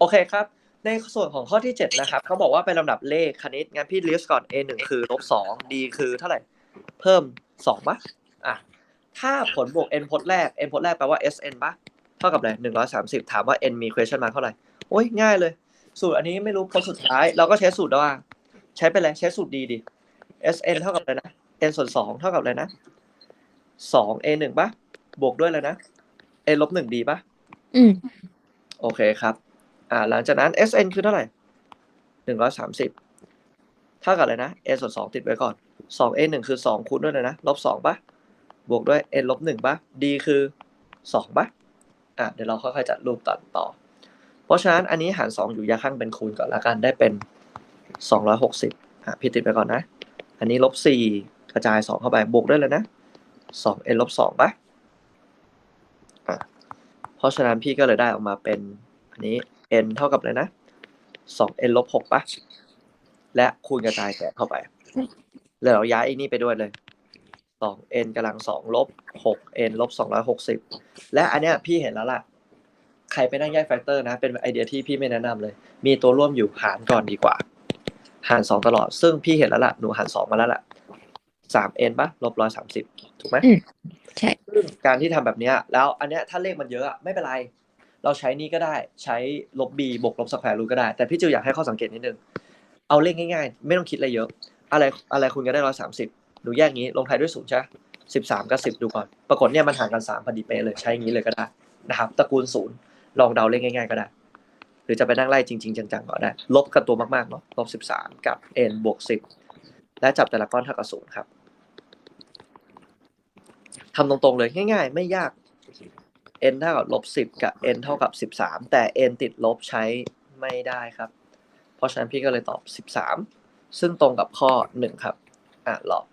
โอเคครับ ในส่วนของข้อที่ 7 นะครับเขาบอกว่าเป็นลำดับเลขคณิตงั้นพี่ลิสต์ก่อน a 1คือลบ2 d คือเท่าไหร่ เพิ่ม2ปะอะถ้าผลบวก n พจน์แรก n พจน์แรกแปลว่า sn ปะเท่ากับอะไร130 ถามว่า n มี question mark เท่าไหร่โอ้ยง่ายเลย สูตรอันนี้ไม่รู้พจน์สุดท้าย เราก็ใช้สูตรว่า ใช้ไปเลยใช้สูตรดีดิ sn เท่ากับอะไรนะ n ส่วน2เท่ากับอะไรนะ2 a 1ปะบวกด้วยเลยนะ n ลบ1 d ปะอืมโอเคครับ อ่าหลังจากนั้น SN คือเท่าไหร่หนึ่งร้อยสามสิบเท่ากับอะไรนะ n ส่วนสองติดไว้ก่อนสอง n หนึ่งคือสองคูณด้วยเลยนะลบสองปะบวกด้วย n ลบหนึ่งปะ d คือสองปะอะเดี๋ยวเราค่อยๆจัดรูปตัดต่อ เพราะฉะนั้นอันนี้หารสองอยู่ยาข้างเป็นคูณก่อนละกันได้เป็นสองร้อยหกสิบอะพี่ติดไปก่อนนะ อันนี้ลบสี่กระจายสองเข้าไปบวกด้วยเลยนะสอง n ลบสองปะอะเพราะฉะนั้นพี่ก็เลยได้ออกมาเป็นอันนี้ n เท่ากับอะไรนะสอง n ลบหกปะและคูณกระจายแกะเข้าไป แล้วเราย้ายไอ้นี่ไปด้วยเลยสอง n กำลังสองลบหก n ลบสองร้อยหกสิบและอันเนี้ยพี่เห็นแล้วล่ะ ใครไปนั่งแยกแฟกเตอร์นะ เป็นไอเดียที่พี่ไม่แนะนำเลย มีตัวร่วมอยู่หารก่อนดีกว่า หารสองตลอด ซึ่งพี่เห็นแล้วล่ะ หนูหารสองมาแล้วล่ะสาม n ปะลบร้อยสามสิบถูกไหมอืมใช่ซึ่งการที่ทำแบบเนี้ย แล้วอันเนี้ยถ้าเลขมันเยอะอะไม่เป็นไร เราใช้นี่ก็ได้ใช้ลบ b บวกลบสแควร์รูทก็ได้ แต่พี่จิวอยากให้ข้อสังเกตนิดนึง เอาเลขง่ายๆ ไม่ต้องคิดอะไรเยอะ อะไรอะไรคุณก็ได้ร้อยสามสิบหนูแยกงี้ลงท้ายด้วยศูนย์ใช่สิบสามกับสิบดูก่อน ปรากฏเนี่ยมันห่างกันสามพอดีเป๊ะเลยใช้อย่างนี้เลยก็ได้นะครับตระกูลศูนย์ลองเดาเลขง่ายๆก็ได้ หรือจะไปนั่งไล่จริง ๆ จังๆก็ได้ลบกับตัวมากๆเนาะลบสิบสามกับ n บวกสิบและจับแต่ละก้อนเท่ากับศูนย์ครับทำตรงๆเลยง่าย ๆ ไม่ยาก n เท่ากับลบสิบกับ n เท่ากับสิบสามแต่ n ติดลบใช้ไม่ได้ครับ เพราะฉะนั้นพี่ก็เลยตอบสิบสามซึ่งตรงกับข้อหนึ่งครับ อะลอก